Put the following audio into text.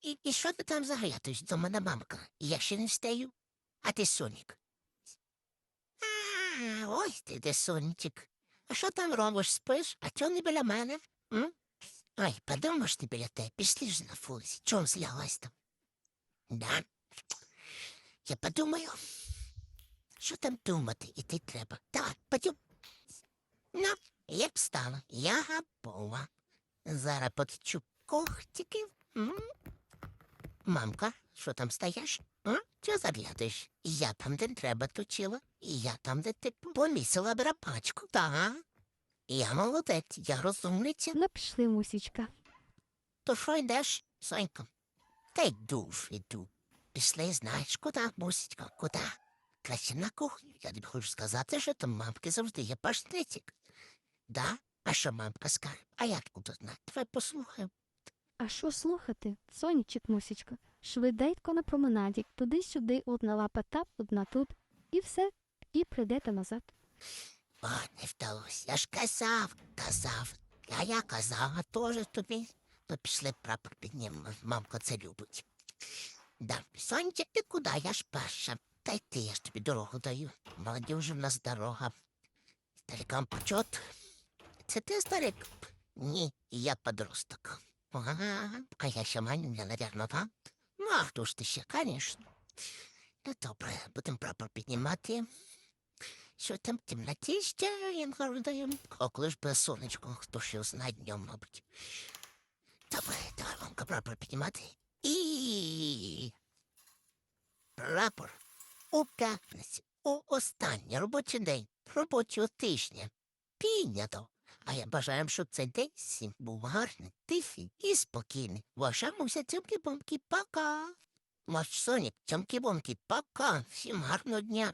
І, і що ти там заглядуєш до мене, мамка? Я ще не встаю. А ти сонік. А, ось ти де сонечек. А що там робиш, спиш? А чого не біля мене? М? Ой, подумаєш ти біля тебе, пішли ж на вулиці. Чом злялась там? Да? Я подумаю. Що там думати, іти треба. Так, подюм. Ну, як встала, я гапова. Зараз потечу когтиків. М? Мамка, що там стоїш? А? Чого заглядаєш? Я там, де треба, точила. І я там, де ти помісила драпачку. Та. Я молодець, я розумниця. Ну, пішли, мусічка. То що йдеш, Сонька? Та йду ж, йду. Пішли, знаєш, куди, мусічка, куди? Краще на кухню. Я тобі хочу сказати, що там мамки завжди є паштетик. Да? А що мамка скаже? А як буду знати? Давай послухаємо. А що слухати? Сонічик, мусічка. Швиденько на променаді, туди-сюди, одна лапа тап, одна тут. І все, і прийдете назад. О, не вдалося. Я ж казав, казав. А я казала теж тобі. То пішли прапор піднімемо, мамка це любить. Да, Сонька, ти куди? Я ж перша. Та й ти, я ж тобі дорогу даю. Молодіжі в нас дорога. Старикам почот. Це ти старик? Ні, я подросток. Ага, а я ще маню, я, наверно, так? Ну, а хто ж ти ще, конечно. Ну, добре, будемо прапор піднімати. Що там в темноті ще інкордуємо? А коли ж без сонечко, хто ще знає днем, мабуть. Добре, давай мамка прапор піднімати. І прапор у п'ятницю, у останній робочий день робочого тижня. Піднято. А я бажаю, щоб цей день всім був гарний, тихий і спокійний. Ваша муся цьомки-бомки, пока. Ваш сонік, цьомки-бомки, пока. Всім гарного дня.